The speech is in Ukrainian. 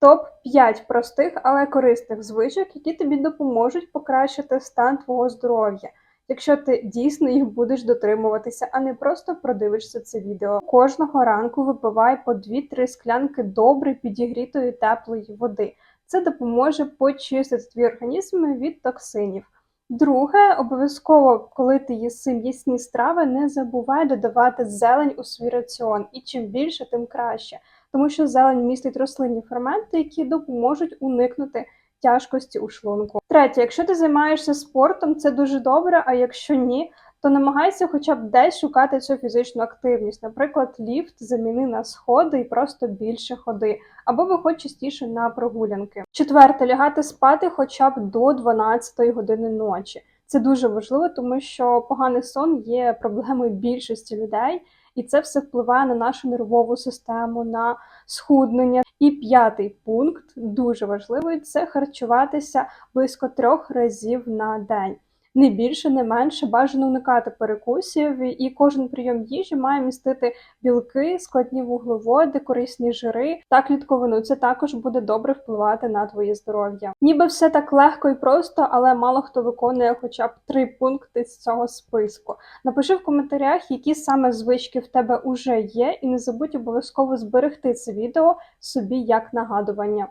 Топ 5 простих, але корисних звичок, які тобі допоможуть покращити стан твого здоров'я, якщо ти дійсно їх будеш дотримуватися, а не просто продивишся це відео. Кожного ранку випивай по 2-3 склянки добре підігрітої теплої води. Це допоможе почистити твій організм від токсинів. Друге, обов'язково, коли ти їси м'ясні страви, не забувай додавати зелень у свій раціон. І чим більше, тим краще. Тому що зелень містить рослинні ферменти, які допоможуть уникнути тяжкості у шлунку. Третє, якщо ти займаєшся спортом, це дуже добре. А якщо ні, то намагайся хоча б десь шукати цю фізичну активність. Наприклад, ліфт заміни на сходи і просто більше ходи, або виходь частіше на прогулянки. Четверте, лягати спати хоча б до 12 години ночі. Це дуже важливо, тому що поганий сон є проблемою більшості людей, і це все впливає на нашу нервову систему, на схуднення. І п'ятий пункт дуже важливий це харчуватися близько трьох разів на день. Не більше, не менше, бажано уникати перекусів, і кожен прийом їжі має містити білки, складні вуглеводи, корисні жири та клітковину. Це також буде добре впливати на твоє здоров'я. Ніби все так легко і просто, але мало хто виконує хоча б три пункти з цього списку. Напиши в коментарях, які саме звички в тебе уже є, і не забудь обов'язково зберегти це відео собі як нагадування.